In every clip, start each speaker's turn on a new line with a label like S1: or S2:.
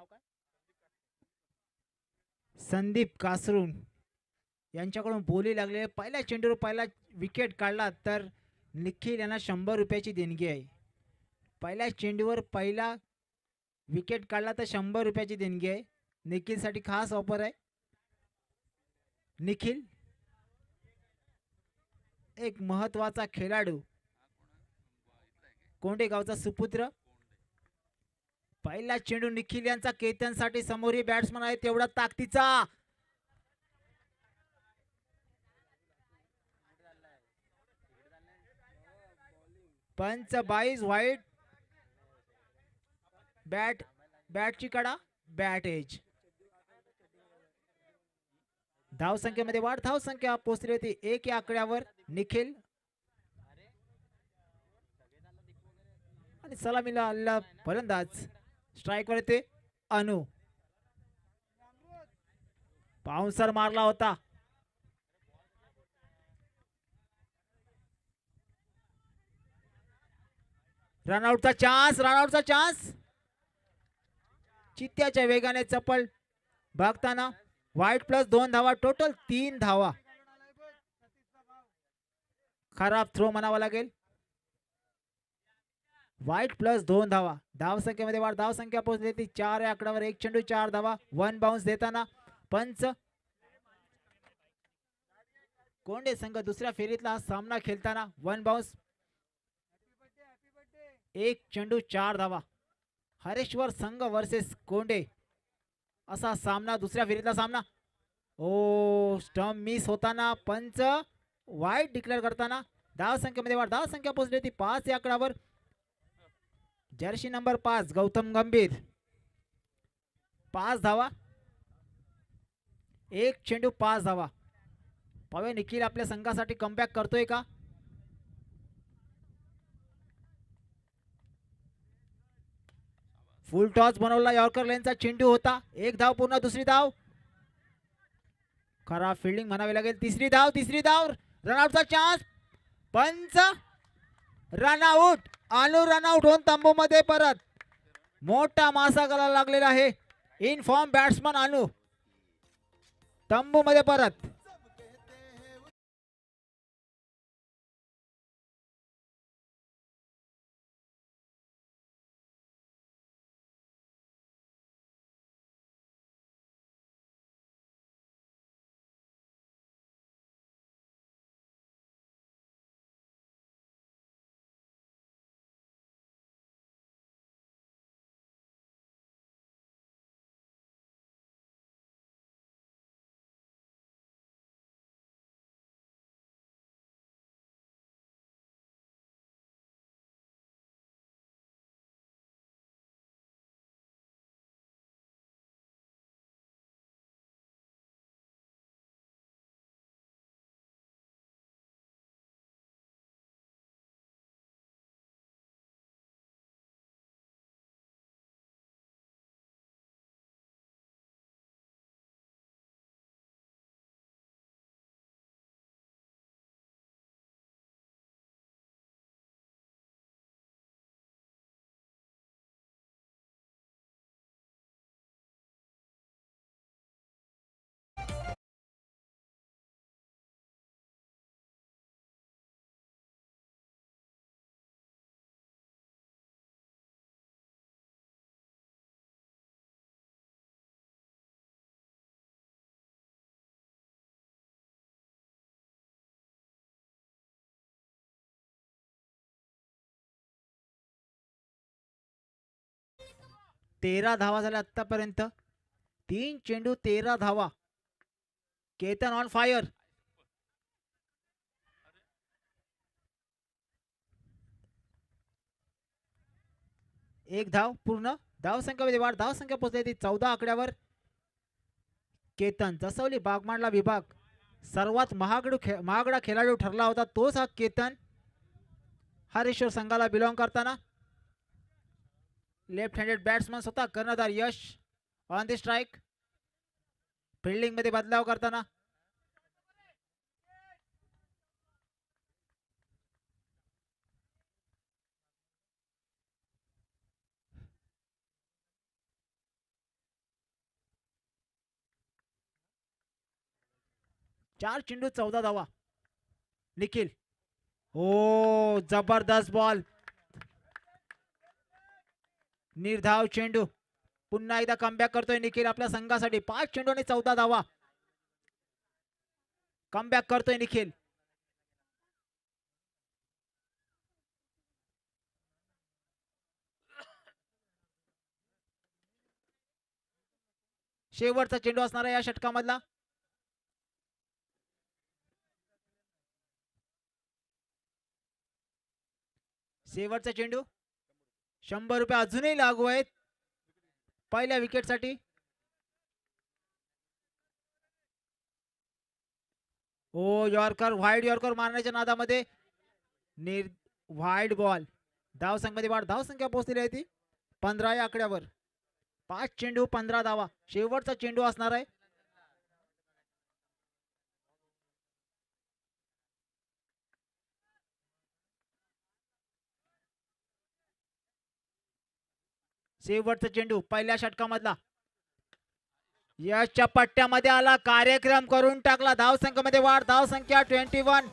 S1: नाव काय? संदीप कासरून. यांच्याकडून बोली लागले पहिल्या चेंडूवर पहिला विकेट काढला तर निखिल यांना शंभर रुपयाची देणगी आहे. पहिल्या चेंडूवर पहिला विकेट काढला तर शंभर रुपयाची देणगी आहे. निखिलसाठी खास ऑफर आहे. निखिल एक महत्त्वाचा खेळाडू. कोंडे गावचा सुपुत्र. पहिला चेंडू निखिल यांचा केतनसाठी समोरी बॅट्समन आहे तेवढा ताकदीचा. पंच बाईस व्हाईट बॅट बॅटची कडा बॅट एज धाव संख्येमध्ये वाढ धाव संख्या पोहोचली होती. एक या आकड्यावर निखिल. आणि सलामीला आलेला फलंदाज. स्ट्राईकवर येते. अनु. बाउन्सर मारला होता. रनआउटचा चान्स रनआउटचा चान्स चित्त्याच्या वेगाने चपल बघताना व्हाईट प्लस दोन धावा टोटल तीन धावा. खराब थ्रो म्हणावा लागेल. वाईट प्लस दोन धावा. धाव संख्येमध्ये वाढ. धाव संख्या पोहोचली ती चार या आकड्यावर एक चेंडू चार धावा. वन बाउन्स देताना पंच. कोंडे संघ दुसऱ्या फेरीतला हा सामना खेळताना वन बाउन्स. एक चेंडू चार धावा. हरेश्वर संघ वर्सेस कोंडे. असा सामना दुसऱ्या फेरीतला सामना. ओ स्टम्प मिस होताना पंच. वाईट डिक्लेअर करताना धाव संख्येमध्ये वाढ. धाव संख्या पोहोचली होती. पाच या आकड्यावर जर्सी नंबर पाच गौतम गंभीर. पाच धावा. एक चेंडू पाच धावा. पवे निखिल आपल्या संघासाठी कमबॅक करतोय का? फुल टॉस बनवला यॉर्कर लेनचा चेंडू होता. एक धाव पूर्ण दुसरी धाव. खराब फिल्डिंग म्हणावी लागेल. तिसरी धाव तिसरी धाव. रनआउटचा चान्स पंच. रनआउट अनु रनआउट होऊन तंबू मध्ये परत. मोठा मासा करायला लागलेला आहे. इन फॉर्म बॅट्समन अनु तंबू मध्ये परत. तेरा धावा झाल्या आत्तापर्यंत. तीन चेंडू तेरा धावा. केतन ऑन फायर एक धाव पूर्ण. धाव संख्येमध्ये म्हणजे वाढ. धाव संख्या पोहोचली ती चौदा आकड्यावर. केतन जसवली बागमांडला विभाग. सर्वात महागडू खे महागडा खेळाडू ठरला होता तोच हा केतन. हरेश्वर संघाला बिलॉंग करताना. लेफ्ट हँडेड बॅट्समन स्वतः कर्णधार यश ऑन दी स्ट्राईक फिल्डिंगमध्ये बदलाव करताना. चार चेंडू चौदा धावा. निखिल. ओ जबरदस्त बॉल निर्धाव चेंडू. पुन्हा एकदा कमबॅक करतोय निखिल आपल्या संघासाठी. पाच चेंडू आणि चौदा धावा. कमबॅक करतोय निखिल. शेवटचा चेंडू असणार आहे या षटकामधला. शेवटचा चेंडू. शंभर रुपये अजूनही लागू आहेत. पहिल्या विकेटसाठी ओ यॉर्कर व्हाईट यॉर्कर मारण्याच्या नादामध्ये. निर व्हाईट बॉल धाव संख्येमध्ये वाढ धाव संख्या पोहोचलेली आहे ती. पंधरा या आकड्यावर. पाच चेंडू पंधरा धावा. शेवटचा चेंडू असणार आहे. शेवटचा चेंडू पहिल्या षटकामधला. यशच्या पट्ट्यामध्ये आला कार्यक्रम करून टाकला धाव संख्येमध्ये वाढ धाव संख्या ट्वेंटी वन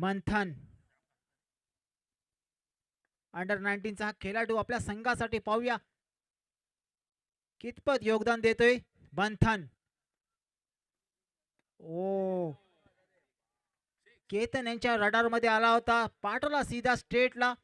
S1: मंथन. अंडर नाईन्टीनचा हा खेळाडू आपल्या संघासाठी पाहूया. कितपत योगदान देतोय? मंथन. ओ. केतन यांच्या रडारमध्ये आला होता. पाठवला सीधा स्ट्रेटला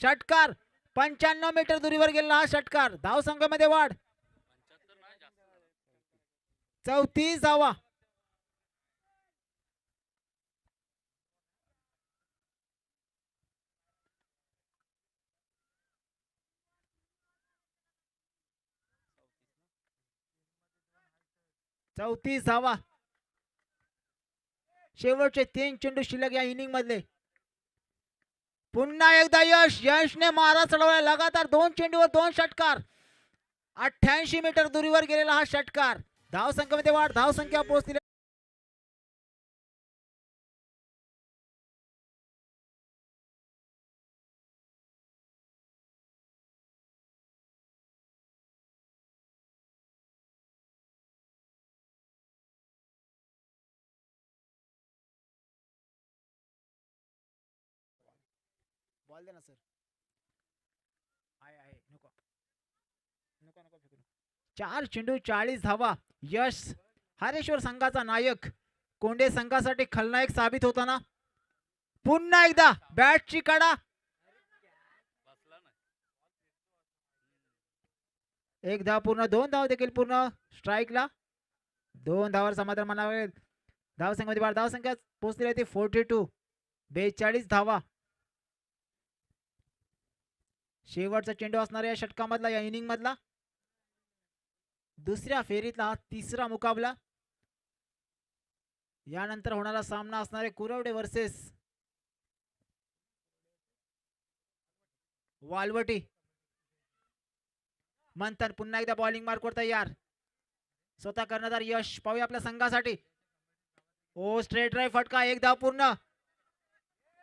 S1: षटकार. पंच्याण्णव मीटर दुरीवर गेलेला हा षटकार. धाव संख्येमध्ये वाढ. चौतीस धावा चौतीस धावा शेवटचे तीन चेंडू शिल्लक या इनिंग मधले पुन्हा एकदा यश यशने मारा चढवला. लगातार दोन चेंडूवर दोन षटकार. अठ्ठ्याऐंशी मीटर दुरीवर गेलेला हा षटकार. धाव संख्येमध्ये वाढ धाव संख्या पोहोचली बॉल दे ना सर आहे आहे. नको. नको नको फेकू नको. चार चेंडू चाळीस धावा. यश हरेश्वर संघाचा नायक. कोंडे संघासाठी खलनायक साबित होताना. पुन्हा एकदा बॅटची कडा. एक धाव पूर्ण दोन धाव देखील पूर्ण स्ट्राईकला दोन धावावर समाधान मानावे धाव संख्यामध्ये बारा धाव संख्या पोहोचलेली आहे ती फोर्टी टू बेचाळीस धावा. शेवटचा चेंडू असणार या षटकामधला या इनिंग मधला दुसऱ्या फेरीतला हा तिसरा मुकाबला. यानंतर होणारा सामना असणारे कुरवडे वर्सेस वालवटी. मंथन पुन्हा एकदा बॉलिंग मार्कवर तयार स्वतः कर्णधार यश. पाहूया आपल्या संघासाठी. ओ स्ट्रेट ड्राईव्ह फटका. एक धाव पूर्ण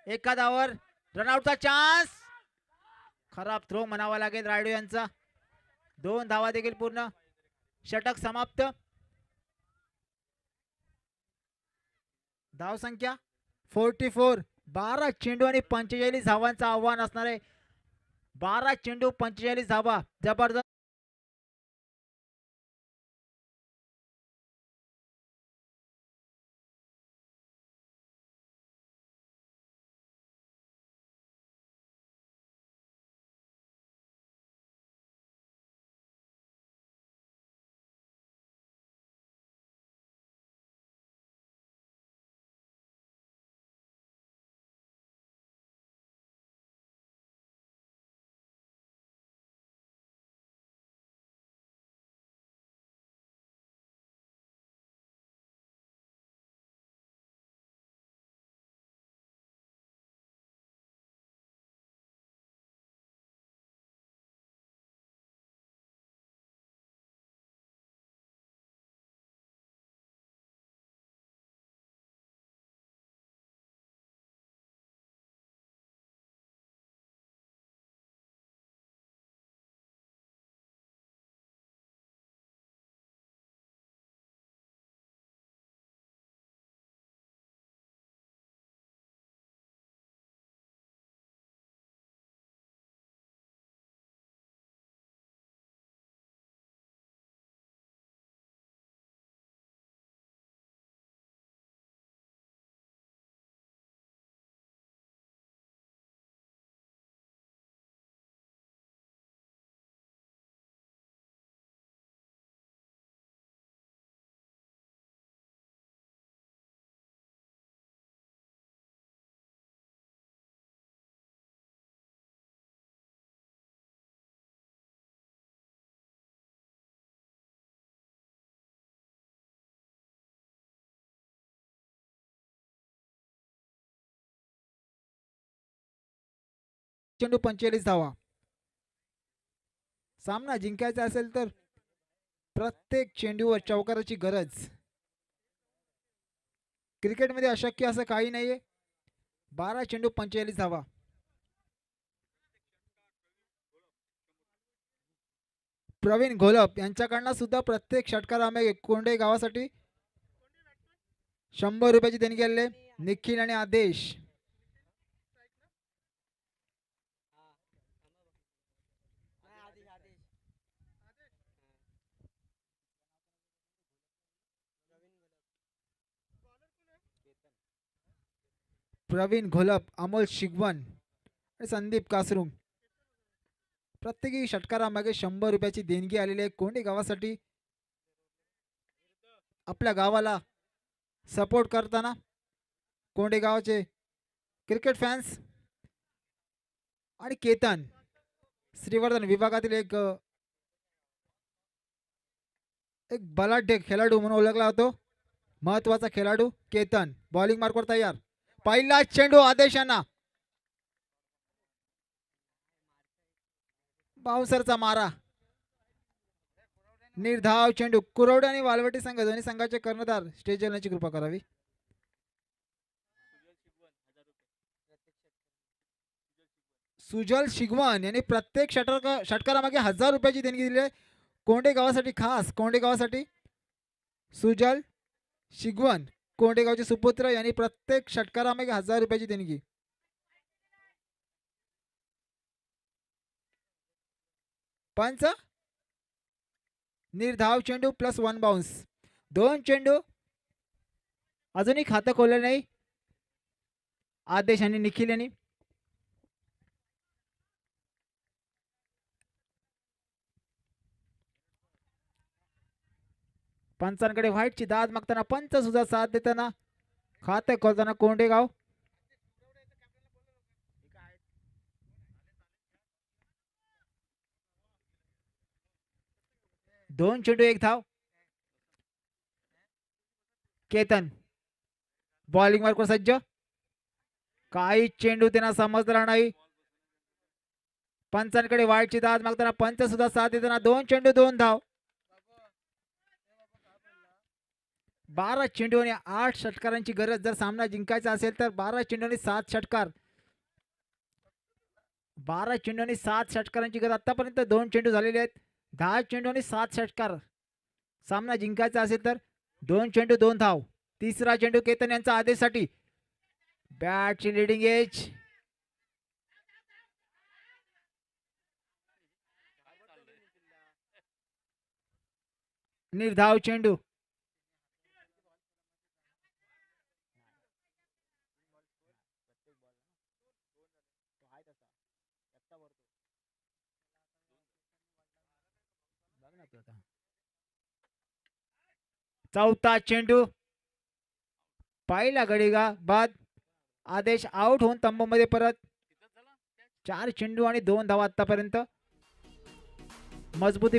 S1: एका धावर रनआउटचा चान्स खराब थ्रो म्हणावा लागेल रायडू यांचा. दोन धावा देखील पूर्ण. षटक समाप्त. धाव संख्या फोर्टी फोर बारा चेंडू आणि पंचेचाळीस धावांचं आव्हान असणार आहे. बारा चेंडू पंचेचाळीस धावा. जबरदस्त चेंडू पंचेचाळीस धावा. सामना जिंकायचा असेल तर प्रत्येक चेंडूवर चौकाराची गरज. क्रिकेटमध्ये अशक्य असं काही नाहीये. बारा चेंडू पंचेचाळीस धावा. प्रवीण घोलप यांच्याकडनं सुद्धा प्रत्येक षटकार आम्ही कोंडे गावासाठी शंभर रुपयाची देणगी आले निखिल आणि आदेश. प्रवीण घोलप अमोल शिगवण आणि संदीप कासरूम. प्रत्येकी षटकारामागे शंभर रुपयाची देणगी आलेली आहे. कोंडी गावासाठी आपल्या गावाला सपोर्ट करताना कोंडे गावाचे क्रिकेट फॅन्स आणि केतन श्रीवर्धन विभागातील एक एक बलाढ्य खेळाडू म्हणून ओळखला जातो. महत्त्वाचा खेळाडू केतन. बॉलिंग मार्कवर तयार. पहिला चेंडू आदेशांना. बाउन्सरचा मारा. निर्धाव चेंडू. कुरवडे आणि वालवटी संघ दोन्ही संघाचे कर्णधार. स्टेज येण्याची कृपा करावी. सुजल शिगवण यांनी प्रत्येक षटक षटकारामागे हजार रुपयाची देणगी दिली आहे. कोंडे गावासाठी खास कोंडे गावासाठी सुजल शिगवण कोंडेगावचे सुपुत्र यांनी प्रत्येक षटकारामागे हजार रुपयाची देणगी पंच. निर्धाव चेंडू प्लस वन बाउन्स. दोन चेंडू. अजूनही खातं खोललं नाही. आदेश आणि निखिल यांनी. पंचांकडे व्हाईटची दाद मागताना पंच सुद्धा साथ देताना खाते खोलताना कोंडेगाव. दोन चेंडू एक धाव. केतन. बॉलिंग वर सज्ज. काही चेंडू त्यांना समजला नाही. पंचांकडे वाईटची दाद मागताना पंच सुद्धा साथ देताना दोन चेंडू दोन धाव. बारा चेंडू आणि आठ षटकारांची गरज. जर सामना जिंकायचा असेल तर बारा चेंडू आणि सात षटकार. बारा चेंडू आणि सात षटकारांची गरज. आतापर्यंत दोन चेंडू झालेले आहेत. दहा चेंडू आणि सात षटकार. सामना जिंकायचा असेल तर दोन चेंडू दोन धाव. तिसरा चेंडू केतन यांचा आदेशसाठी. बॅटची लिडिंग एज. निर्धाव चेंडू. चौथा चेंडू. पहिला गडीगा बाद. आदेश आउट होऊन तंबूमध्ये परत. चार चेंडू आणि दोन धावा आतापर्यंत. मजबूती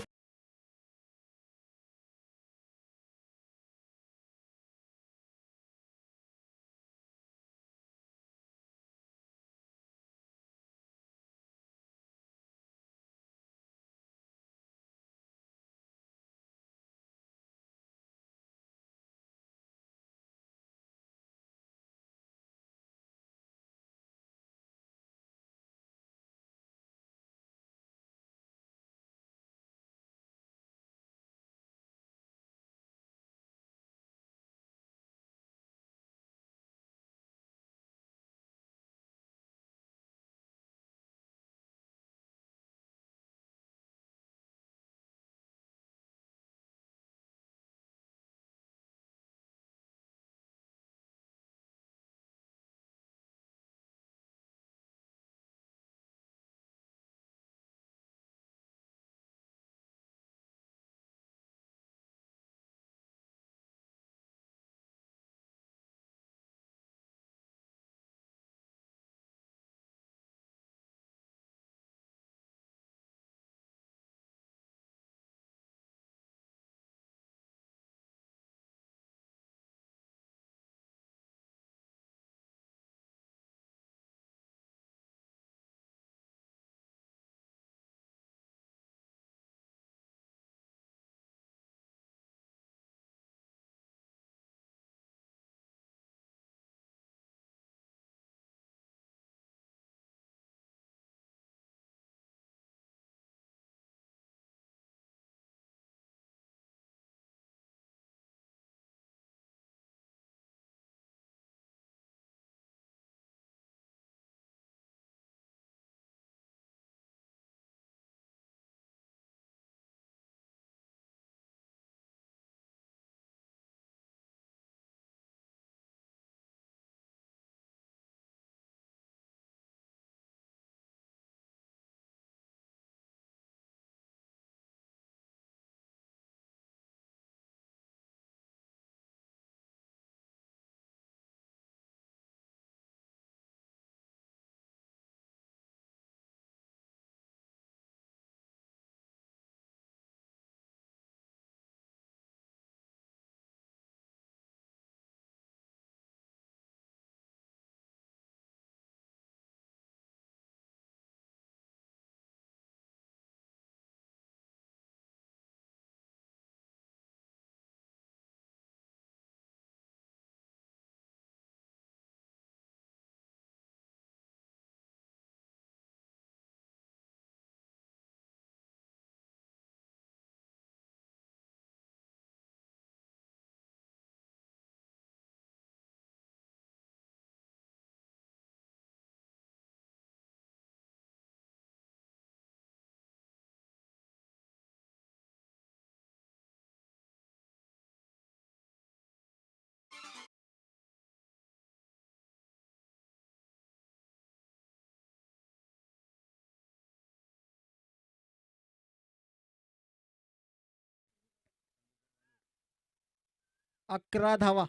S1: अकरा धावा.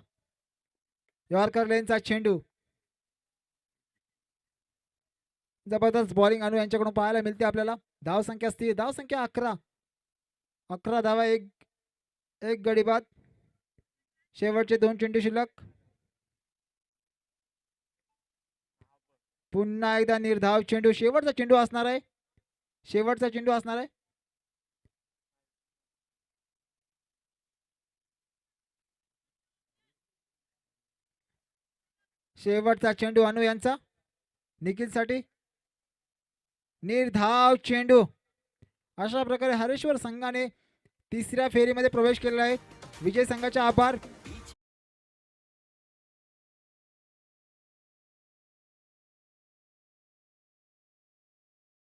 S1: यॉर्कर लेनचा चेंडू. जबरदस्त बॉलिंग अनु यांच्याकडून पाहायला मिळते आपल्याला. धाव संख्या स्थिर धाव संख्या अकरा. अकरा धावा एक एक गडी बाद. शेवटचे दोन चेंडू शिल्लक. पुन्हा एकदा निर्धाव चेंडू शेवटचा चेंडू असणार आहे. शेवटचा चेंडू असणार आहे. शेवटचा चेंडू अनु यांचा. निखिलसाठी. निर्धाव चेंडू. अशा प्रकारे हरेश्वर संघाने तिसऱ्या फेरीमध्ये प्रवेश केलेला आहे. विजय संघाचा आभार.